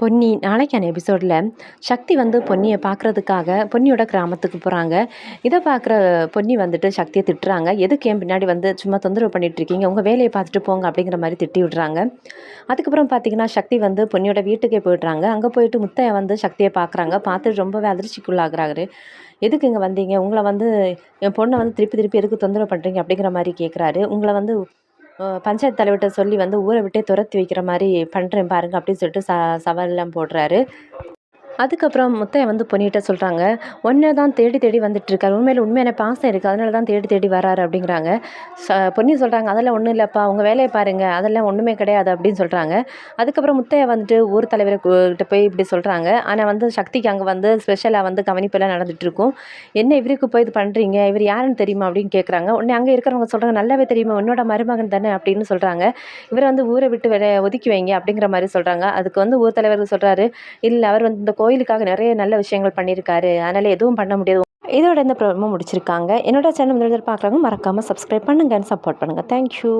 பொன்னி நாளைக்கான எபிசோடில் சக்தி வந்து பொன்னியை பார்க்குறதுக்காக பொன்னியோட கிராமத்துக்கு போகிறாங்க இதை பார்க்குற பொன்னி வந்துட்டு சக்தியை திட்டுறாங்க. எதுக்கு என் பின்னாடி வந்து சும்மா தொந்தரவு பண்ணிகிட்ருக்கீங்க உங்கள் வேலையை பார்த்துட்டு போங்க அப்படிங்கிற மாதிரி திட்டி விடுறாங்க. அதுக்கப்புறம் பார்த்திங்கன்னா சக்தி வந்து பொன்னியோட வீட்டுக்கே போயிடுறாங்க. அங்கே போயிட்டு முத்தைய வந்து சக்தியை பார்க்குறாங்க. பார்த்துட்டு ரொம்பவே அதிர்ச்சிக்குள்ளாகிறாரு. எதுக்கு இங்கே வந்தீங்க? உங்களை வந்து என் பொண்ணை வந்து திருப்பி திருப்பி எதுக்கு தொந்தரவு பண்ணுறீங்க அப்படிங்கிற மாதிரி கேட்குறாரு உங்களை வந்து பஞ்சாயத்து தலைவர்கிட்ட சொல்லி வந்து ஊரை விட்டே துரத்தி வைக்கிற மாதிரி பண்ணுறேன் பாருங்கள் அப்படின்னு சொல்லிட்டு ச சவால்லாம் போடுறாரு. அதுக்கப்புறம் முத்தையை வந்து பொண்ணிகிட்ட சொல்கிறாங்க ஒன்றை தான் தேடி தேடி வந்துட்டுருக்காரு. உண்மையில் உண்மையான பாசம் இருக்குது அதனால தான் தேடி தேடி வராரு அப்படிங்கிறாங்க. பொன்னி சொல்கிறாங்க அதெல்லாம் ஒன்றும் இல்லைப்பா. உங்கள் வேலையை பாருங்கள் அதெல்லாம் ஒன்றுமே கிடையாது அப்படின்னு சொல்கிறாங்க அதுக்கப்புறம் முத்தையை வந்துட்டு ஊர் தலைவரை கிட்ட போய் இப்படி சொல்கிறாங்க ஆனால் வந்து சக்திக்கு அங்கே வந்து ஸ்பெஷலாக வந்து கவனிப்பெல்லாம் நடந்துகிட்ருக்கும் என்ன இவருக்கு போய் இது பண்ணுறீங்க இவர் யாருன்னு தெரியுமா? அப்படின்னு கேட்குறாங்க உடனே அங்கே இருக்கிறவங்க சொல்கிறாங்க நல்லாவே தெரியுமா? உன்னோட மருமகன் தானே? அப்படின்னு சொல்கிறாங்க இவரை வந்து ஊரை விட்டு வேற ஒதுக்கி வைங்க அப்படிங்கிற மாதிரி சொல்கிறாங்க அதுக்கு வந்து ஊர் தலைவர் சொல்கிறாரு இல்லை அவர் வந்து இந்த கோ கோயிலுக்காக நிறைய நல்ல விஷயங்கள் பண்ணியிருக்காரு. அதனால் எதுவும் பண்ண முடியாது. இதோட இந்த ப்ரோமோ முடிச்சிருக்காங்க. என்னோட சேனல் முதல் பார்க்குறவங்க மறக்காமல் சப்ஸ்கிரைப் பண்ணுங்கள் சப்போர்ட் பண்ணுங்கள் தேங்க்யூ